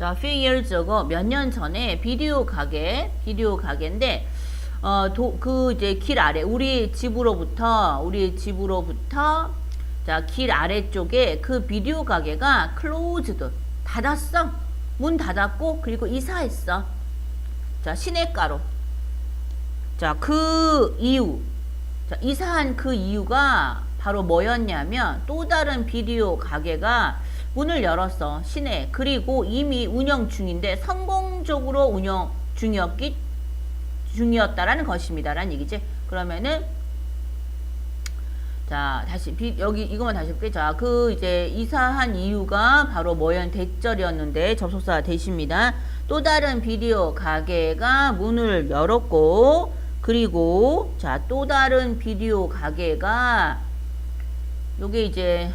자, few years ago 몇 년 전에 비디오 가게, 비디오 가게인데 어, 도, 그 이제 길 아래 우리 집으로부터 우리 집으로부터 자, 길 아래쪽에 그 비디오 가게가 closed 닫았어. 문 닫았고 그리고 이사했어. 자, 시내가로. 자, 그 이유. 자, 이사한 그 이유가 바로 뭐였냐면 또 다른 비디오 가게가 문을 열었어. 시내. 그리고 이미 운영 중인데 성공적으로 운영 중이었기 중이었다라는 것입니다라는 얘기지. 그러면은 자, 다시 비, 여기 이것만 다시 볼게요. 자, 그 이제 이사한 이유가 바로 뭐연 대절이었는데 접속사 대시입니다. 또 다른 비디오 가게가 문을 열었고 그리고 자, 또 다른 비디오 가게가 요게 이제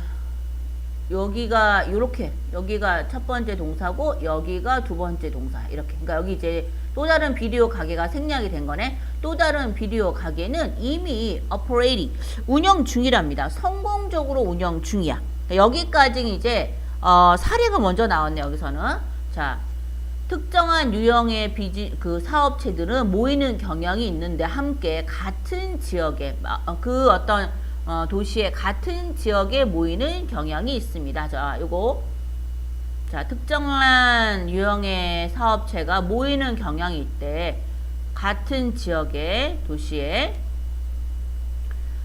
여기가 요렇게 여기가 첫 번째 동사고 여기가 두 번째 동사. 이렇게. 그러니까 여기 이제 또 다른 비디오 가게가 생략이 된 거네. 또 다른 비디오 가게는 이미 operating 운영 중이랍니다. 성공적으로 운영 중이야. 그러니까 여기까지 이제 어, 사례가 먼저 나왔네 여기서는. 자 특정한 유형의 비지 그 사업체들은 모이는 경향이 있는데 함께 같은 지역에 마- 어, 그 어떤 어, 도시의 같은 지역에 모이는 경향이 있습니다. 자, 요거 자 특정한 유형의 사업체가 모이는 경향이 있대. 같은 지역의 도시에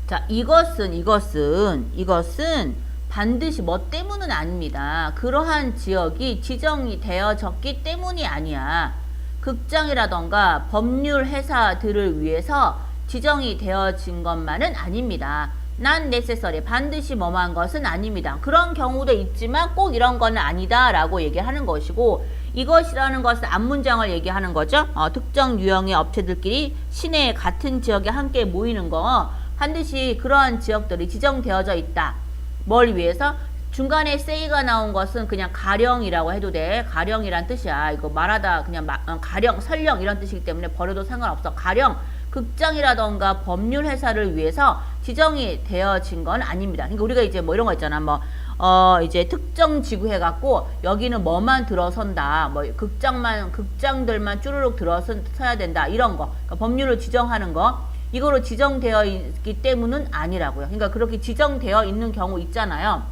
자 이것은 이것은 이것은 반드시 뭐 때문은 아닙니다. 그러한 지역이 지정이 되어졌기 때문이 아니야. 극장이라던가 법률 회사들을 위해서 지정이 되어진 것만은 아닙니다. 난 necessary 반드시 뭐만 것은 아닙니다. 그런 경우도 있지만 꼭 이런 거는 아니다라고 얘기하는 것이고 이것이라는 것은 앞문장을 얘기하는 거죠. 어, 특정 유형의 업체들끼리 시내의 같은 지역에 함께 모이는 거 반드시 그러한 지역들이 지정되어져 있다. 뭘 위해서? 중간에 say가 나온 것은 그냥 가령이라고 해도 돼. 가령이란 뜻이야. 이거 말하다 그냥 마, 어, 가령, 설령 이런 뜻이기 때문에 버려도 상관없어. 가령 극장이라던가 법률 회사를 위해서 지정이 되어진 건 아닙니다. 그러니까 우리가 이제 뭐 이런 거 있잖아. 뭐, 어, 이제 특정 지구 해갖고 여기는 뭐만 들어선다. 뭐 극장만, 극장들만 쭈르륵 들어서야 된다. 이런 거. 그러니까 법률을 지정하는 거. 이거로 지정되어 있기 때문은 아니라고요. 그러니까 그렇게 지정되어 있는 경우 있잖아요.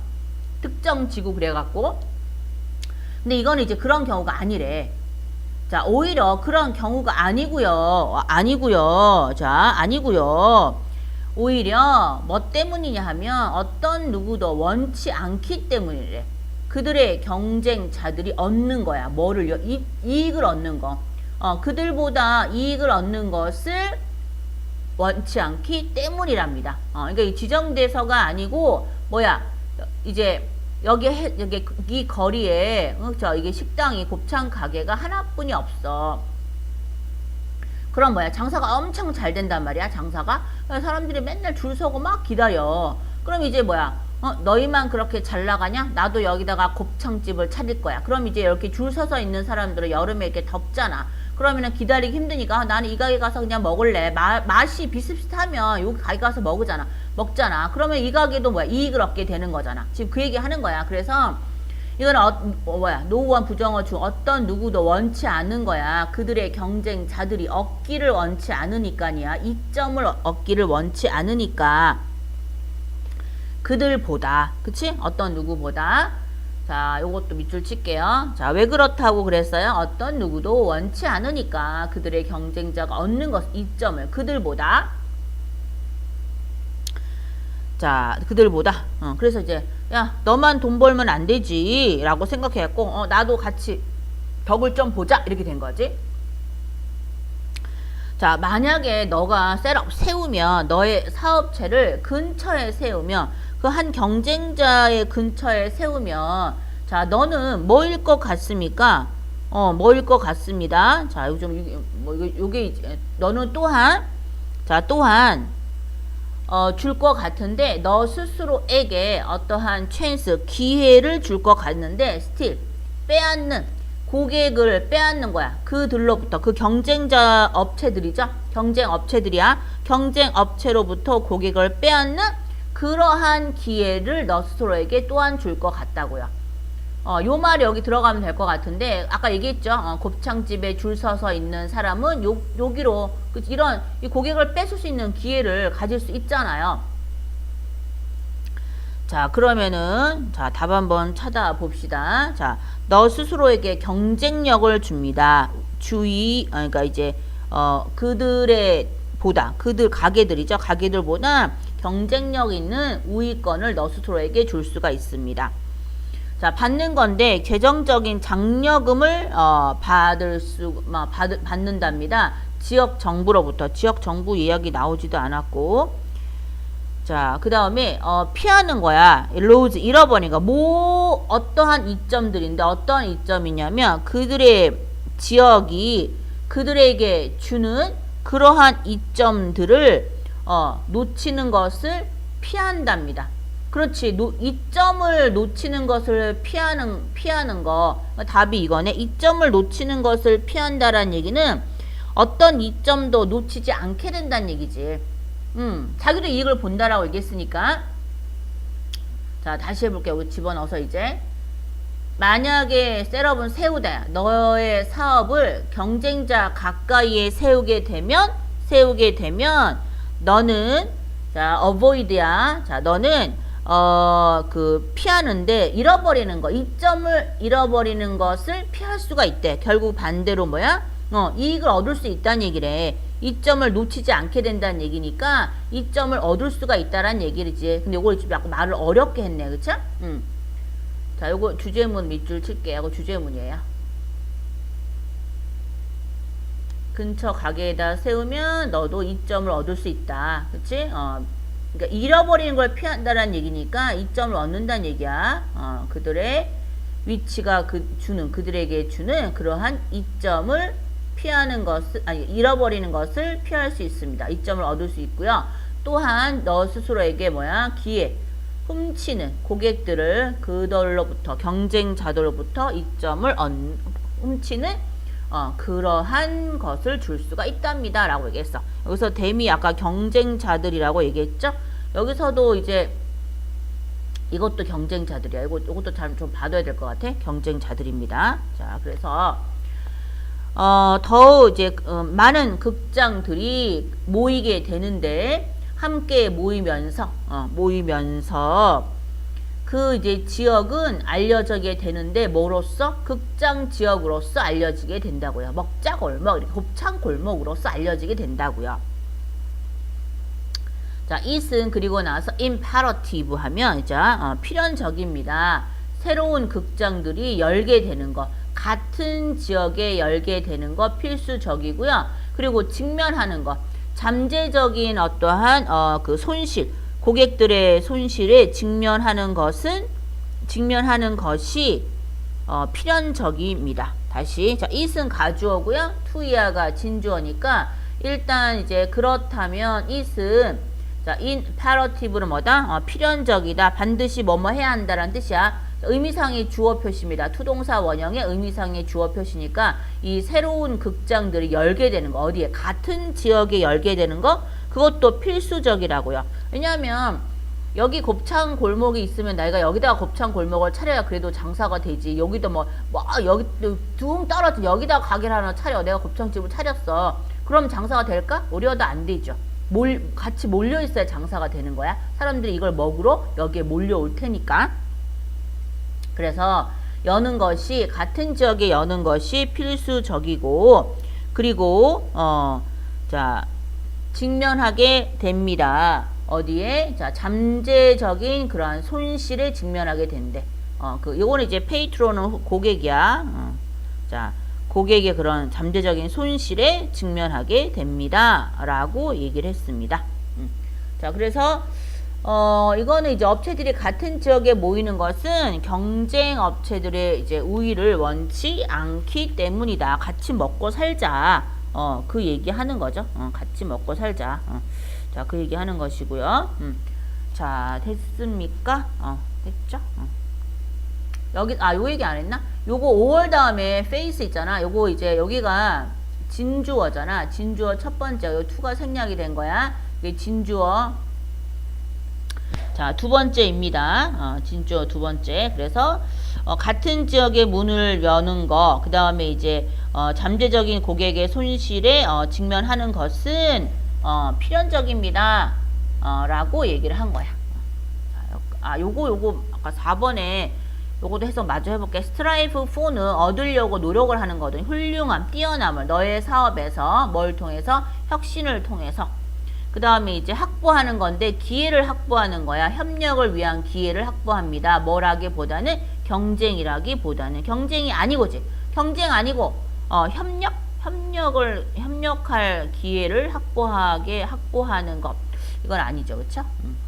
특정 지구 그래갖고. 근데 이거는 이제 그런 경우가 아니래. 자, 오히려 그런 경우가 아니고요. 어, 아니고요. 자, 아니고요. 오히려 뭐 때문이냐 하면 어떤 누구도 원치 않기 때문이래. 그들의 경쟁자들이 얻는 거야. 뭐를요? 이, 이익을 얻는 거. 어, 그들보다 이익을 얻는 것을 원치 않기 때문이랍니다. 어, 그러니까 이 지정돼서가 아니고 뭐야? 이제 여기 해, 여기 이 거리에 어, 저 이게 식당이 곱창 가게가 하나뿐이 없어. 그럼 뭐야? 장사가 엄청 잘 된단 말이야. 장사가 사람들이 맨날 줄 서고 막 기다려. 그럼 이제 뭐야? 어, 너희만 그렇게 잘 나가냐? 나도 여기다가 곱창집을 차릴 거야. 그럼 이제 이렇게 줄 서서 있는 사람들은 여름에 이렇게 덥잖아. 그러면은 기다리기 힘드니까 아, 나는 이 가게 가서 그냥 먹을래. 마, 맛이 비슷비슷하면 여기 가게 가서 먹으잖아. 먹잖아. 그러면 이 가게도 뭐야? 이익을 얻게 되는 거잖아. 지금 그 얘기 하는 거야. 그래서 이거는 어, 어, 뭐야? 노후원 부정어 중 어떤 누구도 원치 않은 거야. 그들의 경쟁자들이 얻기를 원치 않으니까니야. 이점을 얻기를 원치 않으니까 그들보다 그치? 어떤 누구보다 자, 요것도 밑줄 칠게요. 자, 왜 그렇다고 그랬어요? 어떤 누구도 원치 않으니까 그들의 경쟁자가 얻는 것, 이점을 그들보다 자, 그들보다. 어, 그래서 이제 야, 너만 돈 벌면 안 되지. 라고 생각해갖고, 어, 나도 같이 덕을 좀 보자. 이렇게 된 거지. 자, 만약에 너가 셋업 세우면, 너의 사업체를 근처에 세우면, 그 한 경쟁자의 근처에 세우면, 자, 너는 뭐일 것 같습니까? 어, 뭐일 것 같습니다. 자, 요즘, 뭐, 요게, 너는 또한, 자, 또한, 어, 줄 것 같은데 너 스스로에게 어떠한 찬스 기회를 줄 것 같는데 still 빼앗는 고객을 빼앗는 거야 그들로부터 그 경쟁자 업체들이죠 경쟁 업체들이야 경쟁 업체로부터 고객을 빼앗는 그러한 기회를 너 스스로에게 또한 줄 것 같다고요 어, 요 말이 여기 들어가면 될 것 같은데 아까 얘기했죠. 어, 곱창집에 줄 서서 있는 사람은 요, 여기로 그 이런 이 고객을 뺏을 수 있는 기회를 가질 수 있잖아요. 자, 그러면은 자, 답 한번 찾아봅시다. 자, 너 스스로에게 경쟁력을 줍니다. 주의 아, 그러니까 이제 어, 그들의 보다 그들 가게들이죠. 가게들보다 경쟁력 있는 우위권을 너 스스로에게 줄 수가 있습니다. 자, 받는 건데 계정적인 장려금을 어, 받을 수 마, 받, 받는답니다. 지역 정부로부터 지역 정부 이야기 나오지도 않았고 자, 그 다음에, 어, 피하는 거야. 로즈, 잃어버린 거. 뭐, 어떠한 이점들인데, 어떠한 이점이냐면, 그들의 지역이 그들에게 주는 그러한 이점들을, 어, 놓치는 것을 피한답니다. 그렇지. 노, 이점을 놓치는 것을 피하는, 피하는 거. 답이 이거네. 이점을 놓치는 것을 피한다라는 얘기는 어떤 이점도 놓치지 않게 된다는 얘기지. 음, 자기도 이익을 본다라고 얘기했으니까. 자, 다시 해볼게요. 집어넣어서 이제. 만약에 셋업은 세우다. 너의 사업을 경쟁자 가까이에 세우게 되면, 세우게 되면, 너는, 자, avoid야. 자, 너는, 어, 그, 피하는데, 잃어버리는 거, 이점을 잃어버리는 것을 피할 수가 있대. 결국 반대로 뭐야? 어, 이익을 얻을 수 있다는 얘기래. 이점을 놓치지 않게 된다는 얘기니까 이점을 얻을 수가 있다라는 얘기지. 근데 이걸 좀 약간 말을 어렵게 했네, 그쵸? 음. 자, 요거 주제문 밑줄 칠게요. 이거 주제문이에요. 근처 가게에다 세우면 너도 이점을 얻을 수 있다. 그치? 어, 그러니까 잃어버리는 걸 피한다라는 얘기니까 이점을 얻는다는 얘기야. 어, 그들의 위치가 그 주는 그들에게 주는 그러한 이점을 피하는 것을 아니 잃어버리는 것을 피할 수 있습니다. 이점을 얻을 수 있고요. 또한 너 스스로에게 뭐야 기회 훔치는 고객들을 그들로부터 경쟁자들로부터 이점을 얻, 훔치는 어, 그러한 것을 줄 수가 있답니다 라고 얘기했어. 여기서 댐이 아까 경쟁자들이라고 얘기했죠. 여기서도 이제 이것도 경쟁자들이야. 이거 이것도 잘 좀 봐둬야 될 것 같아. 경쟁자들입니다. 자, 그래서 어, 더 이제 어, 많은 극장들이 모이게 되는데 함께 모이면서 어, 모이면서 그 이제 지역은 알려지게 되는데 뭐로서 극장 지역으로서 알려지게 된다고요. 먹자 골목 이렇게 곱창 골목으로서 알려지게 된다고요. 자, it은 그리고 나서 imperative 하면 이제 어, 필연적입니다. 새로운 극장들이 열게 되는 것. 같은 지역에 열게 되는 것 필수적이고요. 그리고 직면하는 것. 잠재적인 어떠한 어, 그 손실, 고객들의 손실에 직면하는 것은 직면하는 것이 어, 필연적입니다. 다시 자, it은 가주어고요. 이하가 진주어니까 일단 이제 그렇다면 it은 자, imperative는 뭐다? 어, 필연적이다. 반드시 뭐뭐 해야 한다라는 뜻이야. 의미상의 주어 표시입니다. 투동사 원형의 의미상의 주어 표시니까 이 새로운 극장들이 열게 되는 거 어디에 같은 지역에 열게 되는 거 그것도 필수적이라고요. 왜냐하면 여기 곱창 골목이 있으면 내가 여기다가 곱창 골목을 차려야 그래도 장사가 되지. 여기도 뭐, 뭐 여기 둥 떨어진 여기다가 가게를 하나 차려. 내가 곱창집을 차렸어. 그럼 장사가 될까? 오려도 안 되죠. 몰, 같이 몰려 있어야 장사가 되는 거야. 사람들이 이걸 먹으러 여기에 몰려올 테니까. 그래서 여는 것이 같은 지역에 여는 것이 필수적이고 그리고 어 자 직면하게 됩니다. 어디에 자 잠재적인 그러한 손실에 직면하게 된대. 어그 요거는 이제 페이트로는 고객이야. 어, 자 고객의 그런 잠재적인 손실에 직면하게 됩니다라고 얘기를 했습니다. 음. 자 그래서 어, 이거는 이제 업체들이 같은 지역에 모이는 것은 경쟁 업체들의 이제 우위를 원치 않기 때문이다. 같이 먹고 살자. 어, 그 얘기 하는 거죠. 어, 같이 먹고 살자. 어. 자, 그 얘기 하는 것이고요. 음. 자, 됐습니까? 어, 됐죠? 어. 여기, 아, 요 얘기 안 했나? 요거 5월 다음에 페이스 있잖아. 요거 이제 여기가 진주어잖아. 진주어 첫 번째. 요 투가 생략이 된 거야. 이게 진주어 자, 두 번째입니다. 어, 진주 두 번째. 그래서 어, 같은 지역의 문을 여는 거, 그 다음에 이제 어, 잠재적인 고객의 손실에 어, 직면하는 것은 어, 필연적입니다. 어, 라고 얘기를 한 거야. 아, 요거 요거 아까 4번에 요것도 해석 마저 해볼게. 스트라이프 4는 얻으려고 노력을 하는 거든. 훌륭함, 뛰어남을 너의 사업에서 뭘 통해서 혁신을 통해서 그 다음에 이제 확보하는 건데 기회를 확보하는 거야. 협력을 위한 기회를 확보합니다. 뭐라기보다는 경쟁이라기보다는 경쟁이 아니고지. 경쟁 아니고 어, 협력 협력을 협력할 기회를 확보하게 확보하는 것 이건 아니죠, 그렇죠? 음.